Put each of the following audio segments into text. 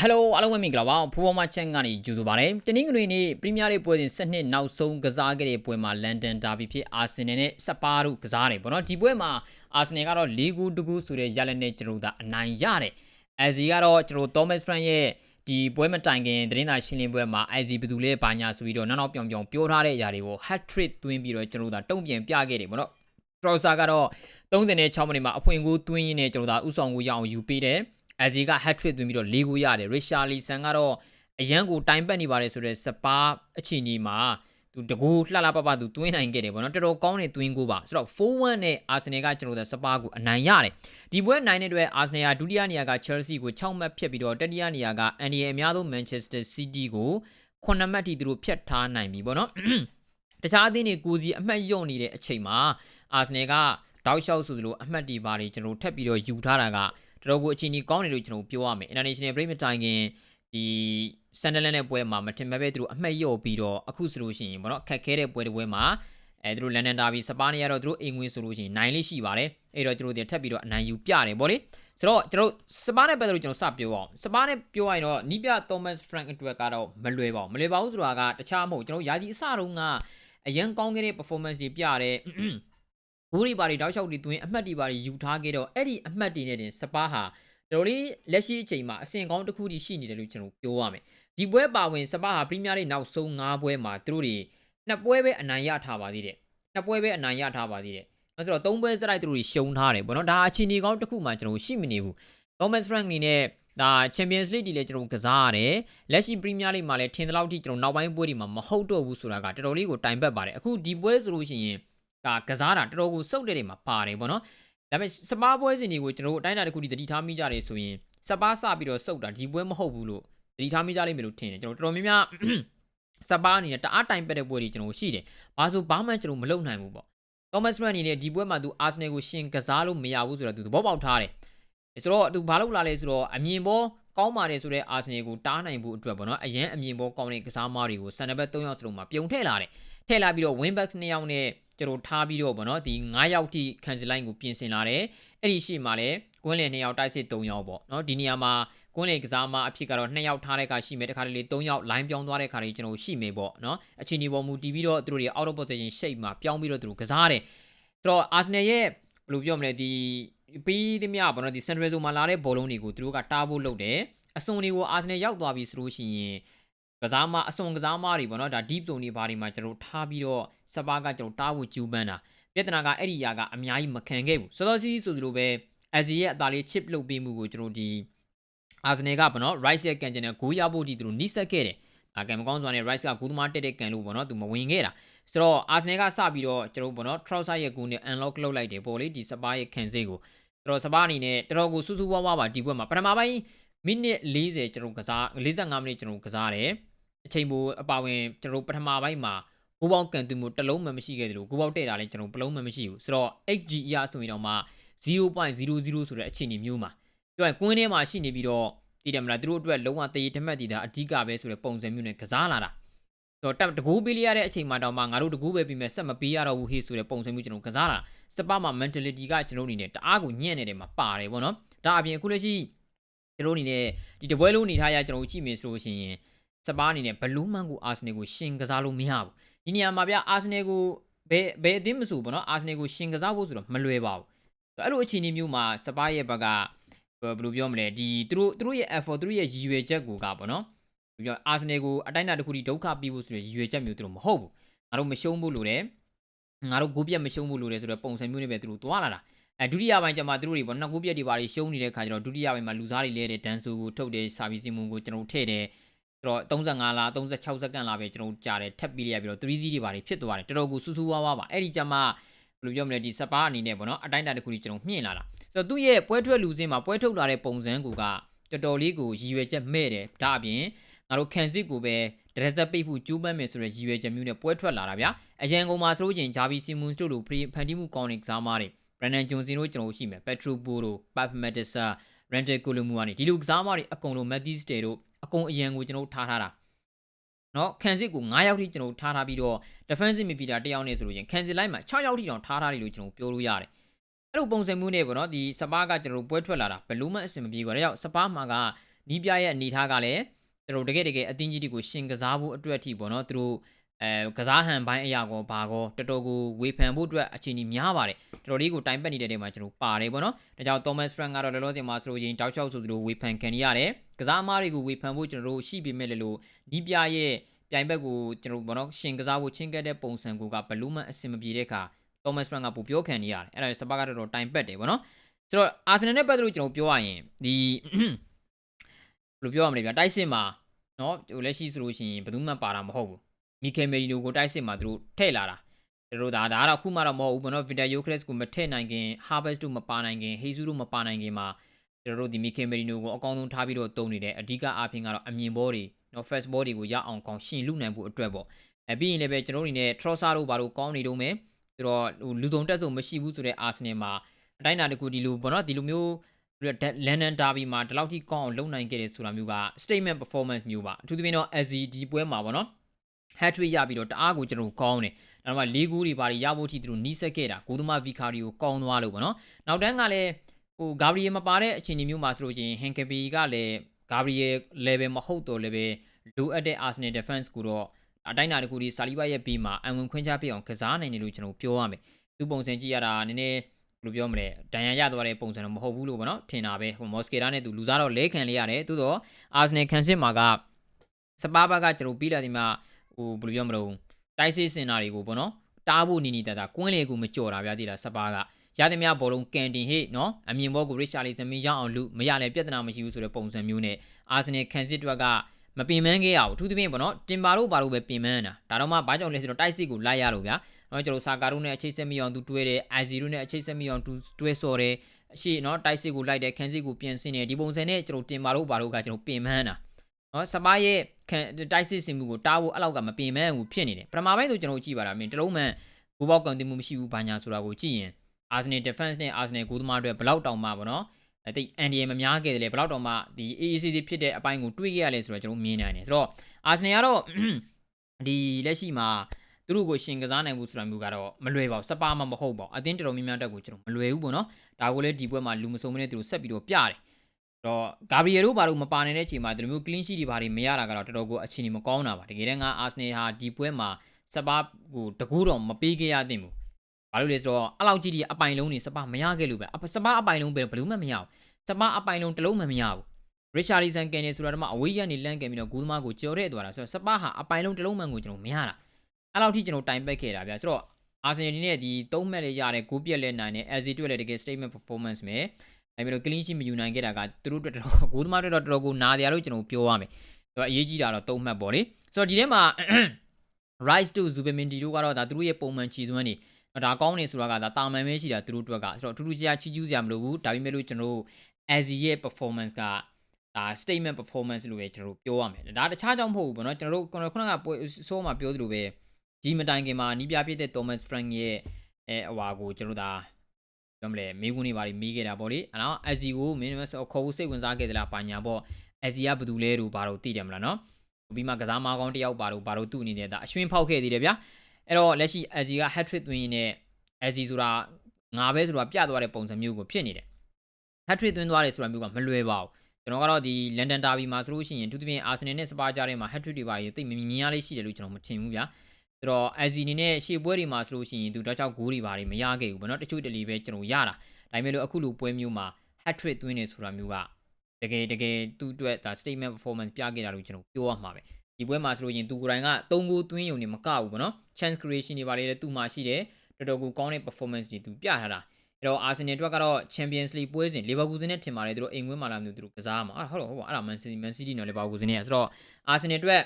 ဟယ်လိုအားလုံးပဲမင်္ဂလာပါဖူဘောမချန်ကနေကြိုဆိုပါရစေတနင်္ဂနွေနေ့ပရီးမီးယားလိပွဲစဉ်7နှစ်နောက်ဆုံးကစားခဲ့တဲ့ပွဲမှာလန်ဒန်ဒါဘီဖြစ်အာဆင်နယ်နဲ့စပါးတို့ကစားတယ်ပေါ့နော်ဒီပွဲမှာအာဆင်နယ်ကတော့၄ဂူးတကူဆိုတဲ့ရလနဲ့ကျွန်တော်တို့အနိုင်ရတယ်အဲဇီကတော့ကျွန်တော်သောမတ်စဖရန်ရဲ့ဒီပွဲမတိုင်ခင်သတင်းသာရှင်းလင်းပွဲမှာ IZ ဘယ်သူလဲဘာညာဆိုပြီးတော့နောက်နောက်ပြောင်ပြောင်ပြောထားတဲ့အရာတွေကို hat trick သွင်းပြီးတော့ကျွန်တော်တို့တုံ့ပြန်ပြခဲ့တယ်ပေါ့နော်ထရောဆာကတော့36မိနစ်မှာအဖွင့်ကိုသွင်းရင်းနဲ့ကျွန်တော်တို့ဥဆောင်ကိုရအောင်ယူပေးတယ် အဇီက hat trick သွင်းပြီးတော့၄ဂိုးရတယ်ရစ်ရှာလီဆန်ကတော့အရန်ကိုတိုင်ပတ်နေပါတယ်ဆိုတော့စပါးအချီနီမှာသူတကူလှလှပပသူသွင်းနိုင်ခဲ့တယ်ဗောနော်တော်တော်ကောင်းတဲ့သွင်းကိုပါဆိုတော့4-1နဲ့အာဆင်နယ်ကကျွန်တော်တို့စပါးကိုအနိုင်ရတယ်ဒီပွဲနိုင်တဲ့အတွက်အာဆင်နယ်ကဒုတိယနေရာက Chelsea ကို6မှတ်ဖြတ်ပြီးတော့တတိယနေရာကအန်ဒီရဲ့အများဆုံး Manchester City ကို9မှတ်ထိသူတို့ဖြတ်ထားနိုင်ပြီဗောနော်တခြားအသင်းတွေကိုစီအမှတ်ယော့နေတဲ့အချိန်မှာအာဆင်နယ်ကတောက်လျှောက်ဆိုသလိုအမှတ်တွေပါတွေကျွန်တော်ထပ်ပြီးတော့ယူထားတာက တော်တော်ကိုအချိန်ကြီးကောင်းတယ်လို့ကျွန်တော်ပြောရမယ် International Break မတိုင်ခင်ဒီဆန်ဒလန်နဲ့ပွဲမှာမထင်မဲ့ပဲသူတို့အမှတ်ရော့ပြီးတော့အခုဆိုလို့ရှိရင်ပေါ့နော်ခက်ခဲတဲ့ပွဲတစ်ပွဲမှာအဲသူတို့လန်ဒန်ဒါဘီစပါးနေရတော့သူတို့အိမ်ဝင်ဆိုလို့ရှိရင်နိုင်လေးရှိပါတယ်အဲ့တော့ကျွန်တော်တို့ထပ်ပြီးတော့အနိုင်ယူပြတယ်ဗောလေဆိုတော့ကျွန်တော်စပါးနဲ့ပတ်သက်လို့ကျွန်တော်စပြောအောင်စပါးနဲ့ပြောရရင်တော့နီးပြ Thomas Frank အတွက်ကတော့မလွယ်ပါဘူးမလွယ်ပါဘူးဆိုတာကတခြားမဟုတ်ကျွန်တော်ယာကြီးအစတုန်းကအရန်ကောင်းခဲ့တဲ့ performance တွေပြတဲ့ ဂိုးတွေပါတွေတောက်လျှောက်တွေတွင်အမှတ်တွေပါတွေယူထားခဲ့တော့အဲ့ဒီအမှတ်တွေနဲ့တင်စပါးဟာတော်တော်လေးလက်ရှိအချိန်မှာအဆင့်ကောင်းတစ်ခုတည်းရှိနေတယ်လို့ကျွန်တော်ပြောရမယ်ဒီပွဲပါဝင်စပါးဟာပရီးမီးယားလိနောက်ဆုံး၅ပွဲမှာသူတို့တွေနှစ်ပွဲပဲအနိုင်ရထားပါသေးတယ်နှစ်ပွဲပဲအနိုင်ရထားပါသေးတယ်အဲဆိုတော့သုံးပွဲစလိုက်သူတို့တွေရှုံးထားတယ်ပေါ့နော်ဒါအခြေအနေကောင်းတစ်ခုမှကျွန်တော်ရှိမနေဘူး Thomas Frank အနေနဲ့ဒါ Champions League ဒီလည်းကျွန်တော်ကစားရတယ်လက်ရှိ Premier League မှာလည်းထင်သလောက်ထိကျွန်တော်နောက်ပိုင်းပွဲတွေမှာမဟုတ်တော့ဘူးဆိုတာကတော်တော်လေးကိုတိုင်ပတ်ပါတယ်အခုဒီပွဲဆိုလို့ရှိရင် ဒါကစားတာတော်တော်ကိုစုပ်တဲ့တွေမှာပါတယ်ပေါ့နော်ဒါပေမဲ့စပါးပွဲစဉ်တွေကိုကျွန်တော်တို့အတိုင်းအတာတစ်ခုတည်းတတိထားမိကြတယ်ဆိုရင်စပါးစပြီးတော့စုပ်တာဒီပွဲမဟုတ်ဘူးလို့တတိထားမိကြလိမ့်မယ်လို့ထင်တယ်ကျွန်တော်တော်တော်များများစပါးအနေနဲ့တအားတိုင်ပက်တဲ့ပွဲတွေကျွန်တော်ရှိတယ်။ဘာလို့ဘာမှကျွန်တော်မလုပ်နိုင်ဘူးပေါ့။ Thomas Frank အနေနဲ့ဒီပွဲမှာသူ Arsenal ကိုရှင်ကစားလို့မရဘူးဆိုတော့သူသဘောပေါက်ထားတယ်။ဆိုတော့သူဘာလုပ်လာလဲဆိုတော့အမြင်ပေါ်ကောင်းပါတယ်ဆိုတဲ့ Arsenal ကိုတားနိုင်ဖို့အတွက်ပေါ့နော်။အရန်အမြင်ပေါ်ကောင်းတဲ့ကစားမားတွေကိုစံနဘက်3ယောက်စလုံးမှာပြုံထည့်လာတယ်။ထည့်လာပြီးတော့ Winbacks 2ယောက်နဲ့ ကျွန်တော်ထားပြီးတော့ဗောနော်ဒီ9ယောက်ထိကန်ဆယ်လိုင်းကိုပြင်ဆင်လာတယ်အဲ့ဒီရှိမှလည်းကွင်းလင်2ယောက်တိုက်စစ်3ယောက်ပေါ့နော်ဒီနေရာမှာကွင်းလင်ကစားမအဖြစ်ကတော့2ယောက်ထားတဲ့ခါရှိမယ်တခါတလေ3ယောက် line ပြောင်းသွားတဲ့ခါတွေကျွန်တော်ရှိမယ်ပေါ့နော်အချိန်ဒီပေါ်မူတည်ပြီးတော့သူတို့တွေ out of position shape မှာပြောင်းပြီးတော့သူတို့ကစားတယ်ဆိုတော့ Arsenal ရဲ့ဘယ်လိုပြောမလဲဒီပြီးသမျှပေါ့နော်ဒီ central zone မှာလာတဲ့ဘောလုံးတွေကိုသူတို့ကတားဖို့လုပ်တယ်အစွန်တွေကို Arsenal ရောက်သွားပြီဆိုလို့ရှိရင် ကစားမအစွန်ကစားမတွေပေါ့နော်ဒါ deep zone တွေဘာတွေမှာကျွန်တော်ထားပြီးတော့စပါးကကျွန်တော်တားဖို့ကျူးပန်းတာပြဿနာကအဲ့ဒီຢာကအများကြီးမခံခဲ့ဘူးစောစောစီးဆိုသလိုပဲအဇီရဲ့အသားလေး chip လုပ်ပေးမှုကိုကျွန်တော်ဒီအာဆနယ်ကပေါ့နော် rice ရဲ့ကန်ကျင်နဲ့ဂိုးရဖို့ဒီသူတို့နှိစက်ခဲ့တယ်အကံမကောင်းစွာနဲ့ rice ကဂိုးသမားတက်တဲ့ကန်လို့ပေါ့နော်သူမဝင်ခဲ့တာဆိုတော့အာဆနယ်ကစပြီးတော့ကျွန်တော်ပေါ့နော် trouser ရဲ့ဂိုးနဲ့ unlock လုပ်လိုက်တယ်ပေါ့လေဒီစပါးရဲ့ခံစိတ်ကိုဆိုတော့စပါးအနေနဲ့တော်တော်ကိုစူးစူးဝါးဝါးပါဒီဘက်မှာပထမပိုင်းမိနစ်40ကျွန်တော်ကစား45မိနစ်ကျွန်တော်ကစားတယ် အချိန်ပိုအပါဝင်ကျွန်တော်ပထမပိုင်းမှာဂိုးပေါင်းကန်တူမှုတစ်လုံးမှမရှိခဲ့တယ်လို့ဂိုးပေါက်တဲ့တာလည်းကျွန်တော်ဘလုံးမှမရှိဘူးဆိုတော့ XG အရဆိုရင်တော့မှ0.00ဆိုတဲ့အခြေအနေမျိုးမှာပြောရင်ကွင်းထဲမှာရှိနေပြီးတော့တည်တယ်မလားသူတို့အတွက်လုံးဝတည်တမက်တည်တာအဓိကပဲဆိုတဲ့ပုံစံမျိုးနဲ့ကစားလာတာတော့တပ်တကူပေးလိုက်ရတဲ့အချိန်မှာတော့မှငါတို့တကူပဲပြီးမဲ့ဆက်မပေးရတော့ဘူးဟေးဆိုတဲ့ပုံစံမျိုးကျွန်တော်ကစားလာစပမှာ mentality ကကျွန်တော်အနေနဲ့တအားကိုညံ့နေတယ်မှာပါတယ်ဗောနော်ဒါအပြင်အခုလက်ရှိကျွန်တော်အနေနဲ့ဒီတပွဲလုံးနေထားရကျွန်တော်ကြည့်မယ်ဆိုလို့ရှိရင် စပါးအနေနဲ့ဘလူးမန်ကိုအာဆနယ်ကိုရှင်ကစားလို့မရဘူးဒီနေရာမှာဗျအာဆနယ်ကိုဘယ်ဘယ်အသင်းမဆိုဘောနော်အာဆနယ်ကိုရှင်ကစားဖို့ဆိုတော့မလွယ်ပါဘူးအဲ့လိုအခြေအနေမျိုးမှာစပါးရဲ့ဘက်ကဘယ်လိုပြောမလဲဒီသူတို့သူတို့ရဲ့ effort သူတို့ရဲ့ရည်ရွယ်ချက်ကိုကပေါ့နော်ပြောအာဆနယ်ကိုအတိုင်းအတာတစ်ခုထိဒုက္ခပြီးဖို့ဆိုရည်ရွယ်ချက်မျိုးသူတို့မဟုတ်ဘူးငါတို့မရှုံးဖို့လိုတယ်ငါတို့ဂိုးပြတ်မရှုံးဖို့လိုတယ်ဆိုတော့ပုံစံမျိုးနဲ့ပဲသူတို့သွားလာတာအဲဒုတိယပိုင်းကျမှသူတို့တွေပေါ့နှစ်ဂိုးပြတ်တွေပါရှုံးနေတဲ့ခါကျတော့ဒုတိယပိုင်းမှာလူစားတွေလဲတဲ့ဒန်ဆူကိုထုတ်တယ်စာဗီစီမွန်ကိုကျွန်တော်ထည့်တယ် တော့35လား36စက္ကန့်လားပဲကျွန်တော်ကြားတယ်ထပ်ပြီးရပြီးတော့ 3Z တွေပါဖြစ်သွားတယ်တော်တော်ကိုစူးစူးဝါးဝါးပါအဲ့ဒီကြမှာဘယ်လိုပြောမလဲဒီစပါးအနေနဲ့ပေါ့နော်အတိုင်းအတာတစ်ခုကြီးကျွန်တော်မြင့်လာတာဆိုတော့သူ့ရဲ့ပွဲထွက်လူစင်းမှာပွဲထုတ်လာတဲ့ပုံစံကူကတော်တော်လေးကိုရည်ရွယ်ချက်မဲ့တယ်ဒါအပြင်ငါတို့ခံစစ်ကိုပဲဒရက်ဆက်ပိတ်ဖို့ကျူးပန်းမယ်ဆိုတဲ့ရည်ရွယ်ချက်မျိုးနဲ့ပွဲထွက်လာတာဗျာအရန်ကုန်မှာဆိုလို့ချင်းဂျာဗီစီမွန်စတို့လိုဖန်တီးမှုကောင်းတဲ့ကစားမားတွေဘရန်နန်ဂျွန်စင်တို့ကျွန်တော်ရှိမယ်ပက်ထရိုပိုတို့ပတ်မက်တဆာရန်တယ်ကိုလိုမူကနေဒီလိုကစားမားတွေအကုန်လုံးမက်သီးစတေတို့ အကုန်အရန်ကိုကျွန်တော်ထားထားတာနော်ခံစစ်ကို9ယောက်ထိကျွန်တော်ထားထားပြီးတော့ defensive midfielder တယောက်နဲ့ဆိုလို့ချင်းခံစစ်လိုက်မှာ6ယောက်ထိတောင်ထားထားတယ်လို့ကျွန်တော်ပြောလို့ရတယ်အဲ့လိုပုံစံမျိုးနဲ့ပေါ့နော်ဒီစပါးကကျွန်တော်ပွဲထွက်လာတာဘယ်လို့မှအဆင်မပြေဘူးဒါကြောင့်စပါးမှာကနီးပြရဲ့အနေထားကလည်းသူတို့တကယ်တကယ်အသင်းကြီးတွေကိုရှင်ကစားဖို့အတွက်အထိပေါ့နော်သူတို့အဲကစားဟန်ပိုင်းအရာကောဘာကောတော်တော်ကိုဝေဖန်ဖို့အတွက်အခြေအနေများပါတယ် တော်တော်လေးကိုတိုင်ပတ်နေတဲ့နေရာမှာကျွန်တော်ပါတယ်ပေါ့နော်ဒါကြောင့် Thomas Frank ကတော့လောလောဆယ်မှာဆိုရင်တောက်လျှောက်ဆိုသူတို့ဝေဖန်ခံရရတယ်ကစားသမားတွေကိုဝေဖန်ဖို့ကျွန်တော်တို့ရှိပေမဲ့လည်းလို့နီးပြရဲ့ပြိုင်ဘက်ကိုကျွန်တော်တို့ဘောနော်ရှင်ကစားဖို့ချင်းကက်တဲ့ပုံစံကိုကဘလူးမန်အဆင်မပြေတဲ့အခါ Thomas Frank ကပူပြောခံနေရတယ်အဲ့ဒါစပါကတော်တော်တိုင်ပတ်တယ်ဗောနော်ဆိုတော့ Arsenal နဲ့ပတ်သက်လို့ကျွန်တော်ပြောရရင်ဒီဘယ်လိုပြောရမလဲဗျာတိုက်စစ်မှာနော်ဟိုလက်ရှိဆိုလို့ရှိရင်ဘယ်သူမှပါတာမဟုတ်ဘူးမီကယ်မယ်ရီနိုကိုတိုက်စစ်မှာသူတို့ထည့်လာတာ တို့တို့ဒါဒါကတော့ခုမှတော့မဟုတ်ဘူးဘောနော်ဗီတာယိုခရက်စ်ကိုမထည့်နိုင်ခင် Harvest တို့မပါနိုင်ခင်ဟေဇူးတို့မပါနိုင်ခင်မှာကျွန်တော်တို့ဒီမီကယ်မယ်ရီနိုကိုအကောင်းဆုံးထားပြီးတော့တုံးနေတယ်အဓိကအားဖြင့်ကတော့အမြင်ဘောတွေနော် first ball တွေကိုရအောင်ကောင်းရှင်လူနိုင်ဖို့အတွက်ပေါ့အဲပြီးရင်လည်းပဲကျွန်တော်တို့အနေနဲ့ Trossard တို့ဘာလို့ကောင်းနေတော့မယ်ဆိုတော့ဟိုလူတုံတက်စုံမရှိဘူးဆိုတဲ့ Arsenal မှာအတိုင်းအတာတစ်ခုဒီလိုပေါ့နော်ဒီလိုမျိုးလန်ဒန်ဒါဘီမှာဒီလောက်ထိကောင်းအောင်လုပ်နိုင်ခဲ့တယ်ဆိုတာမျိုးက statement performance မျိုးပါအထူးသဖြင့်တော့ SCD ပွဲမှာပေါ့နော် hat trick ရပြီးတော့တအားကိုကျွန်တော်ကောင်းတယ် နောက်မှ၄ဂိုးတွေပါရဖို့ထိသူတို့နီးစက်ခဲ့တာဂိုးသမားဗီကာရီကိုကောင်းသွားလို့ပေါ့နော်နောက်တန်းကလည်းဟိုဂါဘရီယယ်မပါတဲ့အခြေအနေမျိုးမှာဆိုလို့ချင်းဟန်ကပီကလည်းဂါဘရီယယ် level မဟုတ်တော့လည်းပဲလိုအပ်တဲ့ Arsenal defense ကိုတော့အတိုင်းအတာတစ်ခုဒီဆာလီဘရဲ့ဘေးမှာအံဝင်ခွင့်ချပြအောင်ကစားနိုင်တယ်လို့ကျွန်တော်ပြောရမယ်သူပုံစံကြည့်ရတာနည်းနည်းဘယ်လိုပြောမလဲဒဏ်ရာရသွားတဲ့ပုံစံတော့မဟုတ်ဘူးလို့ပေါ့နော်ထင်တာပဲဟိုမော်စကေတာနဲ့သူလူစားတော့လဲခံလေးရတယ်သို့တော့အာဆနယ်ခံစစ်မှာကစပါးဘကကျွန်တော်ပြီးလာဒီမှာဟိုဘယ်လိုပြောမလို့ တိုက်စစ်စင်နာတွေကိုပေါ့နော်တားဖို့နီနီတတာကွင်းလေကူမကြော်တာဗျာတိလားစပါးကရသည်များဘောလုံးကန်တင်ဟေ့နော်အမြင်ဘောကိုရစ်ရှာလီဇမီရအောင်လူမရလဲပြဿနာမရှိဘူးဆိုတဲ့ပုံစံမျိုးနဲ့အာဆနယ်ခံစစ်တွက်ကမပင်ပန်းခဲ့ရဘူးအထူးသဖြင့်ပေါ့နော်တင်ပါတို့ဘာလို့ပဲပင်ပန်းတာဒါတော့မှဘာကြောင့်လဲဆိုတော့တိုက်စစ်ကိုလိုက်ရလို့ဗျာနော်ကျွန်တော်စာကာတို့နဲ့အချိတ်ဆက်မိအောင်သူတွဲတယ်အိုင်ဇီတို့နဲ့အချိတ်ဆက်မိအောင်သူတွဲစော်တယ်အရှိနော်တိုက်စစ်ကိုလိုက်တယ်ခန်းစစ်ကိုပြင်ဆင်တယ်ဒီပုံစံနဲ့ကျွန်တော်တင်ပါတို့ဘာလို့ကကျွန်တော်ပင်ပန်းတာ နော်စပါးရဲ့တိုက်စစ်စင်မှုကိုတားဖို့အဲ့လောက်ကမပင်ပန်းဘူးဖြစ်နေတယ်ပထမပိုင်းဆိုကျွန်တော်ကြည့်ပါလားမင်းတလုံးမှန်ဘူပေါက်ကန်တင်မှုမရှိဘူးဘာညာဆိုတာကိုကြည့်ရင် Arsenal defense နဲ့ Arsenal ဂိုးသမားတွေဘလောက်တောင်မှပေါ့နော်အဲ့ဒီအန်ဒီယမများခဲ့တယ်လေဘလောက်တောင်မှဒီ AACC ဖြစ်တဲ့အပိုင်းကိုတွေးခဲ့ရလဲဆိုတော့ကျွန်တော်မြင်နိုင်တယ်ဆိုတော့ Arsenal ကတော့ဒီလက်ရှိမှာသူတို့ကိုရှင်ကစားနိုင်မှုဆိုတာမျိုးကတော့မလွယ်ပါဘူးစပါမှမဟုတ်ပါဘူးအသင်းတော်တော်များများတက်ကိုကျွန်တော်မလွယ်ဘူးပေါ့နော်ဒါကိုလည်းဒီပွဲမှာလူမစုံမနဲ့သူတို့ဆက်ပြီးတော့ပြတယ် တော့ဂါဘရီယယ်တို့ဘာလို့မပါနေတဲ့အချိန်မှာဒီလိုမျိုး clean sheet တွေဘာတွေမရတာကတော့တော်တော်ကိုအခြေအနေမကောင်းတာပါတကယ်တမ်းက Arsenal ဟာဒီပွဲမှာစပါကိုတကူတော့မပေးခဲ့ရသင့်ဘူးဘာလို့လဲဆိုတော့အလောက်ကြီးဒီအပိုင်လုံးနေစပါမရခဲ့လို့ပဲစပါအပိုင်လုံးပဲဘယ်လို့မှမရဘူးစပါအပိုင်လုံးတစ်လုံးမှမရဘူးရစ်ရှာလီဆန်ကန်နေဆိုတာတော့အဝေးရနေလန့်ကန်ပြီးတော့ဂူးသမားကိုကြော်တဲ့သွားတာဆိုတော့စပါဟာအပိုင်လုံးတစ်လုံးမှန်ကိုကျွန်တော်မရတာအဲ့လောက်ထိကျွန်တော်တိုင်ပက်ခဲ့တာဗျာဆိုတော့အာဆင်နယ်ဒီနဲ့ဒီ၃မှတ်လေးရတဲ့ဂိုးပြက်လက်နိုင်တဲ့ LZ တွေ့လည်းတကယ် statement performance ပဲ အဲ့ပြီးတော့ clean sheet မယူနိုင်ခဲ့တာကသူတို့တော်တော်ဂိုးသမားတွေတော့တော်တော်ကိုနားတယ်လို့ကျွန်တော်ပြောရမယ်ဆိုတော့အရေးကြီးတာတော့၃မှတ်ပေါ့လေဆိုတော့ဒီထဲမှာ Rise to Zubemindi တို့ကတော့ဒါသူတို့ရဲ့ပုံမှန်ခြေစွမ်းတွေဒါကောင်းနေဆိုတာကဒါတာမန်ပဲရှိတာသူတို့အတွက်ကဆိုတော့ထူးထူးခြားခြားချီးကျူးစရာမလိုဘူးဒါပေမဲ့လို့ကျွန်တော်တို့ Azzy ရဲ့ performance ကဒါ statement performance လို့ပဲကျွန်တော်တို့ပြောရမယ်ဒါတခြားကြောင့်မဟုတ်ဘူးဗောနော်ကျွန်တော်တို့ခုနကဆိုးမှာပြောသလိုပဲဒီမတိုင်ခင်မှာနီးပြပြတဲ့ Thomas Frank ရဲ့အဲအဝါကိုကျွန်တော်ဒါ ပြောမလဲမေးခွန်းတွေပါပြီးခဲ့တာပေါ့လေအဲ့တော့ Azzy ကို minimum ခေါ်ဖို့စိတ်ဝင်စားခဲ့သလားပါညာပေါ့ Azzy ကဘယ်သူလဲလို့ဘာလို့သိတယ်မလားနော်ပြီးမှကစားမကောင်းတယောက်ပါလို့ဘာလို့သူ့အနေနဲ့ဒါအရွှင်ဖောက်ခဲ့သေးတယ်ဗျာအဲ့တော့လက်ရှိ Azzy က hat trick သွင်းရင်းနဲ့ Azzy ဆိုတာငါပဲဆိုတာပြသွားတဲ့ပုံစံမျိုးကိုဖြစ်နေတယ် hat trick သွင်းသွားတယ်ဆိုတာမျိုးကမလွယ်ပါဘူးကျွန်တော်ကတော့ဒီ London Derby မှာဆိုလို့ရှိရင်သူတပင် Arsenal နဲ့ Spurs ကြားထဲမှာ hat trick တွေပါရတိတ်မမြင်ရလေးရှိတယ်လို့ကျွန်တော်မထင်ဘူးဗျာ ဆိုတော့ Azzy အနေနဲ့ရှေ့ပွဲတွေမှာဆိုလို့ရှိရင်သူတော့ကြောက်ဂိုးတွေပါမရခဲ့ဘူးဗောနော်တချို့တလီပဲကျွန်တော်ရတာဒါပေမဲ့လို့အခုလိုပွဲမျိုးမှာ hat trick သွင်းနေဆိုတာမျိုးကတကယ်တကယ်သူ့အတွက်ဒါ statement performance ပြခဲ့တာလို့ကျွန်တော်ပြောရမှာပဲဒီပွဲမှာဆိုလို့ရင်သူကိုယ်တိုင်က3ဂိုးသွင်းရုံနဲ့မကဘူးဗောနော် chance creation တွေပါလေသူ့မှာရှိတယ်တော်တော်ကိုကောင်းတဲ့ performance တွေသူပြထားတာအဲ့တော့ Arsenal အတွက်ကတော့ Champions League ပွဲစဉ် Liverpool နဲ့ထင်ပါတယ်သူတို့အိမ်ဝင်းမှာလာမျိုးသူတို့ကစားမှာဟုတ်တော့ဟုတ်ပါအဲ့ဒါ Man City Man City နော် Liverpool နဲ့ဆိုတော့ Arsenal အတွက်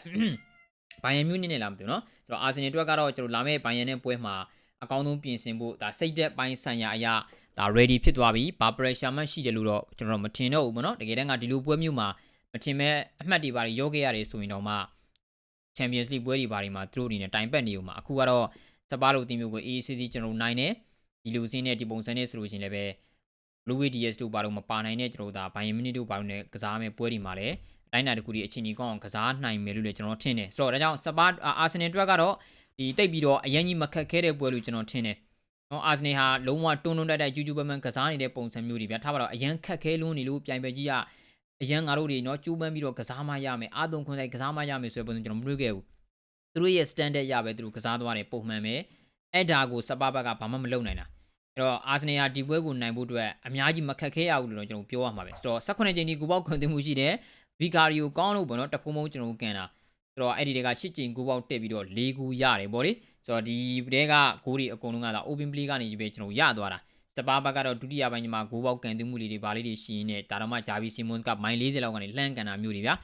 ဘိုင်ယန်မြူးနစ်နဲ့လာမသိဘူးเนาะဆိုတော့အာဆင်နယ်အတွက်ကတော့ကျွန်တော်လာမယ့်ဘိုင်ယန်နဲ့ပွဲမှာအကောင်းဆုံးပြင်ဆင်ဖို့ဒါစိတ်သက်ပိုင်းဆိုင်ရာအရာဒါ ready ဖြစ်သွားပြီဘာ pressure မှရှိတယ်လို့တော့ကျွန်တော်မထင်တော့ဘူးပေါ့နော်တကယ်တမ်းကဒီလိုပွဲမျိုးမှာမထင်မဲ့အမှတ်တွေပါရောခဲ့ရတယ်ဆိုရင်တော့မှ Champions League ပွဲတွေပါတွေမှာသူတို့အနေနဲ့တိုင်ပတ်နေဦးမှာအခုကတော့စပါးလို့တင်မျိုးကို ACC ကျွန်တော်နိုင်တယ်ဒီလူစင်းနဲ့ဒီပုံစံနဲ့ဆိုလို့ရှိရင်လည်းပဲ Louis Diaz တို့ဘာလို့မပါနိုင်တဲ့ကျွန်တော်ဒါဘိုင်ယန်မီနစ်တို့ဘာလို့ ਨੇ ကစားမဲ့ပွဲတွေမှာလည်း တိုင်းနာတကူဒီအချိန်ကြီးကောင်းအောင်ကစားနိုင်မယ်လို့လည်းကျွန်တော်ထင်တယ်ဆိုတော့ဒါကြောင့်စပါအာဆင်နယ်အတွက်ကတော့ဒီတိတ်ပြီးတော့အရင်ကြီးမခက်ခဲတဲ့ပွဲလို့ကျွန်တော်ထင်တယ်နော်အာဆင်နယ်ဟာလုံးဝတွန်းတွန်းတိုက်တိုက်ကျူးကျူးပန်းပန်းကစားနေတဲ့ပုံစံမျိုးတွေဗျာထားပါတော့အရန်ခက်ခဲလုံးနေလို့ပြိုင်ပွဲကြီးကအအရန်ငါတို့တွေနော်ကျိုးပန်းပြီးတော့ကစားမရမယ်အာသုံခွန်ဆိုင်ကစားမရမယ်ဆိုတဲ့ပုံစံကျွန်တော်မတွေ့ခဲ့ဘူးသူတို့ရဲ့ standard ရပဲသူတို့ကစားသွားတယ်ပုံမှန်ပဲအဲ့ဒါကိုစပါဘက်ကဘာမှမလုပ်နိုင်တာအဲ့တော့အာဆင်နယ်ဟာဒီပွဲကိုနိုင်ဖို့အတွက်အများကြီးမခက်ခဲရဘူးလို့တော့ကျွန်တော်ပြောရမှာပဲဆိုတော့18ချိန်ဒီကိုပေါက်ခွန်တင်မှုရှိတယ် ဗီကာရီကိုကောင်းလို့ပေါ့နော်တဖုံဖုံကျွန်တော်ကန်တာဆိုတော့အဲ့ဒီတွေက8ချိန်ကိုပေါက်တက်ပြီးတော့၄ခုရတယ်ဗောလေဆိုတော့ဒီတဲကဂိုးတွေအကုန်လုံးကတော့ open play ကနေပဲကျွန်တော်ရသွားတာစပါဘက်ကတော့ဒုတိယပိုင်းမှာဂိုးပေါက်ကန်သွင်းမှုလေးတွေဗာလေးတွေရှိရင်းနဲ့ဒါတော့မှဂျာဗီစီမွန်ကမိုင်40လောက်ကနေလှမ်းကန်တာမျိုးတွေဗျာ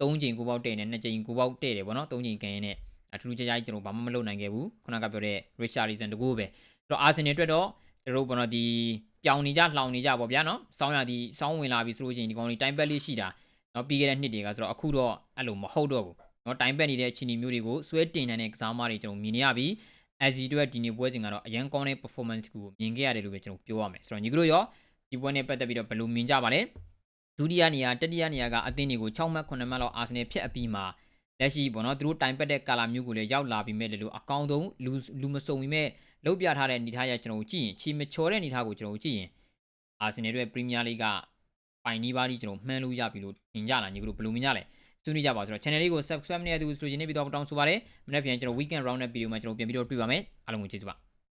၃ချိန်ဂိုးပေါက်တဲ့နဲ့၂ချိန်ဂိုးပေါက်တဲ့တယ်ဗောနော်၃ချိန်ကန်ရင်နဲ့အထူးခြားခြားကျွန်တော်ဘာမှမလုပ်နိုင်ခဲ့ဘူးခုနကပြောတဲ့ Richarlison တကူပဲအဲ့တော့အာဆင်နယ်အတွက်တော့ကျွန်တော်ဘောနော်ဒီပြောင်နေကြလှောင်နေကြပေါ့ဗျာနော်စောင်းရသည်စောင်းဝင်လာပြီဆိုလို့ရှိရင်ဒီကောင်လေးတိုင်းပက်လေးရှိတာ နော်ပြီးခဲ့တဲ့နှစ်တွေကဆိုတော့အခုတော့အဲ့လိုမဟုတ်တော့ဘူးနော်တိုင်းပက်နေတဲ့ချီနီမျိုးတွေကိုဆွဲတင်နိုင်တဲ့ကစားမတွေကျွန်တော်မြင်နေရပြီ as တို့ဒီနေ့ပွဲစဉ်ကတော့အရန်ကောင်းတဲ့ performance ကိုမြင်ခဲ့ရတယ်လို့ပဲကျွန်တော်ပြောရမယ်ဆိုတော့ညီကတို့ရောဒီပွဲနဲ့ပတ်သက်ပြီးတော့ဘယ်လိုမြင်ကြပါလဲဒုတိယနေရာတတိယနေရာကအသင်းတွေကို6မှတ်9မှတ်လောက်အာဆင်နယ်ဖျက်အပြီးမှာလက်ရှိပေါ့နော်သူတို့တိုင်ပတ်တဲ့ကာလာမျိုးကိုလည်းရောက်လာပြီးမဲ့လေလို့အကောင်းဆုံးလူလူမစုံပြီးမဲ့လုတ်ပြထားတဲ့အနေထားရကျွန်တော်ကြည့်ရင်ချီမချော်တဲ့အနေထားကိုကျွန်တော်ကြည့်ရင်အာဆင်နယ်ရဲ့ပရီးမီးယားလိက ပိုင်နီးပါးကြီးကျွန်တော်မှန်းလို့ရပြီလို့ထင်ကြလားညီကတို့ဘယ်လိုမြင်ကြလဲဆွေးနွေးကြပါဆိုတော့ channel လေးကို subscribe နေရသူဆိုရင်လည်းပြီးတော့တောင်းဆိုပါရစေမနေ့ပြန်ကျွန်တော် weekend round နဲ့ဗီဒီယိုမှာကျွန်တော်ပြန်ပြီးတော့တွေ့ပါမယ်အားလုံးကိုကျေးဇူးပါ